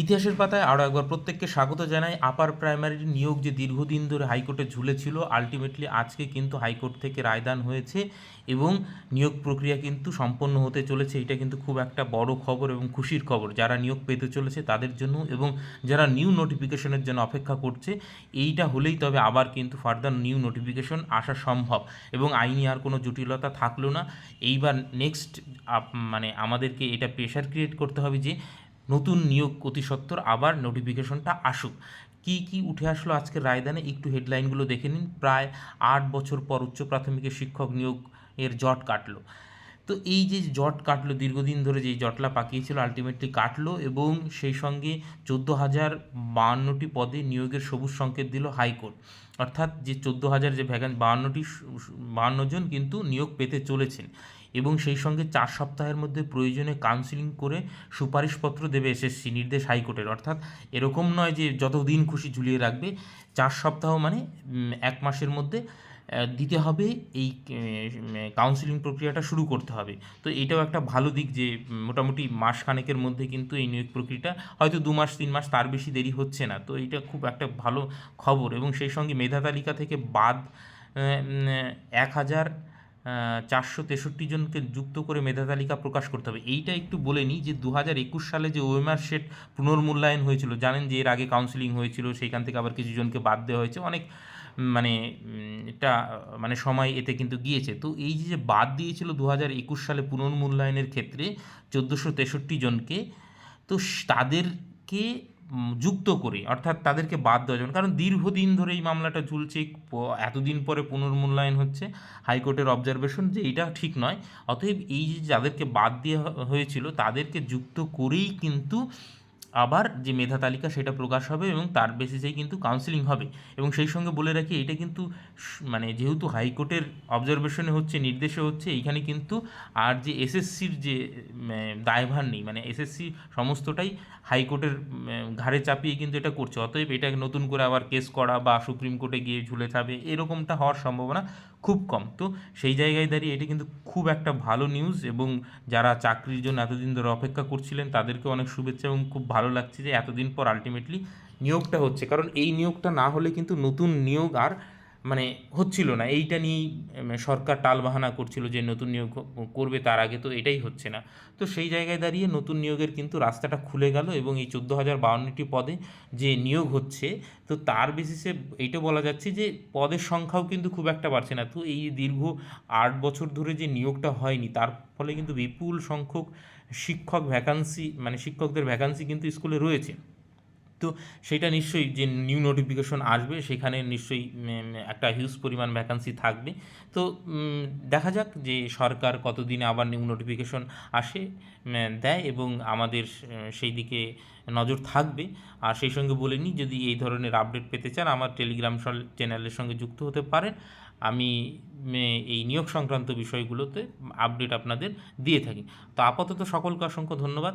ইতিহাসের পাতায় আরও একবার প্রত্যেককে স্বাগত জানাই। আপার প্রাইমারির নিয়োগ যে দীর্ঘদিন ধরে হাইকোর্টে ঝুলেছিল আলটিমেটলি আজকে কিন্তু হাইকোর্ট থেকে রায়দান হয়েছে এবং নিয়োগ প্রক্রিয়া কিন্তু সম্পন্ন হতে চলেছে। এটা কিন্তু খুব একটা বড় খবর এবং খুশির খবর। যারা নিয়োগ পেতে চলেছে তাদের জন্য এবং যারা নিউ নোটিফিকেশনের জন্য অপেক্ষা করছে, এইটা হলেই তবে আবার কিন্তু ফার্দার নিউ নোটিফিকেশন আসা সম্ভব এবং আইনি আর কোনো জটিলতা থাকল না। এইবার নেক্সট মানে আমাদেরকে এটা প্রেশার ক্রিয়েট করতে হবে যে নতুন নিয়োগ অতি আবার নোটিফিকেশনটা আসুক। কি কি উঠে আসলো আজকের রায়দানে একটু হেডলাইনগুলো দেখে নিন। প্রায় আট বছর পর উচ্চ প্রাথমিকের শিক্ষক নিয়োগ এর জট কাটলো। তো এই যে জট কাটলো, দীর্ঘদিন ধরে যে জটলা পাকিয়েছিল আলটিমেটলি কাটলো এবং সেই সঙ্গে চোদ্দ হাজার বাহান্নটি পদে নিয়োগের সবুজ সংকেত দিল হাইকোর্ট। অর্থাৎ যে চোদ্দ হাজার যে ভ্যাকান বাহান্নটি, বাহান্ন জন কিন্তু নিয়োগ পেতে চলেছেন। এবং সেই সঙ্গে চার সপ্তাহের মধ্যে প্রয়োজনে কাউন্সিলিং করে সুপারিশপত্র দেবে এসএসসি নির্দেশ হাইকোর্টের। অর্থাৎ এরকম নয় যে যতদিন খুশি ঝুলিয়ে রাখবে, চার সপ্তাহ মানে এক মাসের মধ্যে দিতে হবে এই কাউন্সিলিং প্রক্রিয়াটা শুরু করতে হবে। তো এটাও একটা ভালো দিক যে মোটামুটি মাস খানেকের মধ্যে কিন্তু এই নিয়োগ প্রক্রিয়াটা হয়তো দু মাস, তিন মাস তার বেশি দেরি হচ্ছে না। তো এটা খুব একটা ভালো খবর এবং সেই সঙ্গে মেধা তালিকা থেকে বাদ এক হাজার চারশো তেষট্টি জনকে যুক্ত করে মেধা তালিকা প্রকাশ করতে হবে। এইটা একটু বলে নিই যে দু হাজার একুশ সালে যে ওএমআর সেট পুনর্মূল্যায়ন হয়েছিল, জানেন যে এর আগে কাউন্সিলিং হয়েছিল, সেইখান থেকে আবার কিছু জনকে বাদ দেওয়া হয়েছে। অনেক মানে এটা মানে সময় এতে কিন্তু গিয়েছে। তো এই যে বাদ দিয়েছিল দু হাজার একুশ সালে পুনর্মূল্যায়নের ক্ষেত্রে চোদ্দোশো তেষট্টি জনকে, তো তাদেরকে যুক্ত করে, অর্থাৎ তাদেরকে বাদ দেওয়া যাবে কারণ দীর্ঘদিন ধরে এই মামলাটা ঝুলছে এতদিন পরে পুনর্মূল্যায়ন হচ্ছে হাইকোর্টের অবজারভেশন যে এটা ঠিক নয়। অতএব এই যে যাদেরকে বাদ দেওয়া হয়েছিল, তাদেরকে যুক্ত করেই কিন্তু আবার যে মেধা তালিকা সেটা প্রকাশ হবে এবং তার বেসিসেই কিন্তু কাউন্সিলিং হবে। এবং সেই সঙ্গে বলে রাখি, এটা কিন্তু মানে যেহেতু হাইকোর্টের অবজারভেশনে হচ্ছে, নির্দেশে হচ্ছে, এইখানে কিন্তু আর যে এসএসসির যে দায়ভার নেই। মানে এসএসসি সমস্তটাই হাইকোর্টের ঘাড়ে চাপিয়ে কিন্তু এটা করছে। অতএব এটা নতুন করে আবার কেস করা বা সুপ্রিম কোর্টে গিয়ে ঝুলে যাবে এরকমটা হওয়ার সম্ভাবনা খুব কম। তো সেই জায়গায় দাঁড়িয়ে এটি কিন্তু খুব একটা ভালো নিউজ এবং যারা চাকরির জন্য এতদিন ধরে অপেক্ষা করছিলেন, তাদেরকে অনেক শুভেচ্ছা এবং খুব ভালো লাগছে যে এতদিন পর আলটিমেটলি নিয়োগটা হচ্ছে। কারণ এই নিয়োগটা না হলে কিন্তু নতুন নিয়োগ আর মানে হচ্ছিল না। এইটা নিয়েই সরকার টালবাহানা করছিল যে নতুন নিয়োগ করবে তার আগে, তো এটাই হচ্ছে না। তো সেই জায়গায় দাঁড়িয়ে নতুন নিয়োগের কিন্তু রাস্তাটা খুলে গেল এবং এই চোদ্দ হাজার বাউন্নটি পদে যে নিয়োগ হচ্ছে, তো তার বেসিসে এইটা বলা যাচ্ছে যে পদের সংখ্যাও কিন্তু খুব একটা বাড়ছে না। তো এই দীর্ঘ আট বছর ধরে যে নিয়োগটা হয়নি, তার ফলে কিন্তু বিপুল সংখ্যক শিক্ষক ভ্যাকান্সি মানে শিক্ষকদের ভ্যাকান্সি কিন্তু স্কুলে রয়েছে। তো সেটা নিশ্চয়ই যে নিউ নোটিফিকেশন আসবে, সেখানে নিশ্চয়ই একটা হিউজ পরিমাণ ভ্যাকান্সি থাকবে। তো দেখা যাক যে সরকার কতদিনে আবার নিউ নোটিফিকেশন আসে দেয় এবং আমাদের সেই দিকে নজর থাকবে। আর সেই সঙ্গে বলে নিই, যদি এই ধরনের আপডেট পেতে চান, আমার টেলিগ্রাম চ্যানেলের সঙ্গে যুক্ত হতে পারেন। আমি এই নিয়োগ সংক্রান্ত বিষয়গুলোতে আপডেট আপনাদের দিয়ে থাকি। তো আপাতত সকলকে অসংখ্য ধন্যবাদ।